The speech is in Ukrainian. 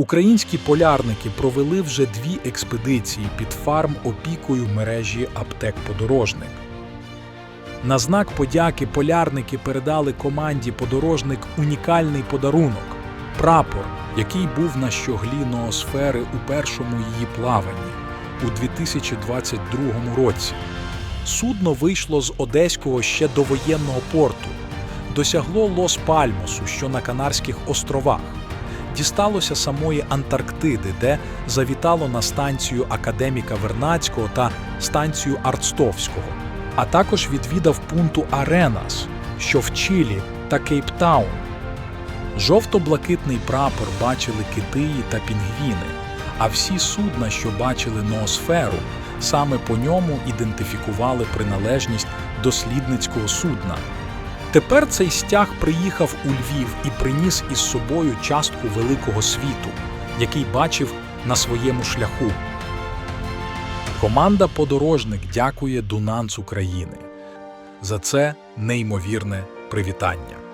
Українські полярники провели вже дві експедиції під фарм опікою мережі аптек подорожник. На знак подяки полярники передали команді подорожник унікальний подарунок прапор, який був на щоглі ноосфери у першому її плаванні у 2022 році. Судно вийшло з одеського ще довоєнного порту, досягло Лос-Пальмосу, що на Канарських островах, дісталося самої Антарктиди, де завітало на станцію академіка Вернацького та станцію Арцтовського, а також відвідав пункту Аренас, що в Чилі та Кейптаун. Жовто-блакитний прапор бачили китиї та пінгвіни, а всі судна, що бачили ноосферу, саме по ньому ідентифікували приналежність дослідницького судна. Тепер цей стяг приїхав у Львів і приніс із собою частку великого світу, який бачив на своєму шляху. Команда подорожник дякує Дунанц України за це неймовірне привітання.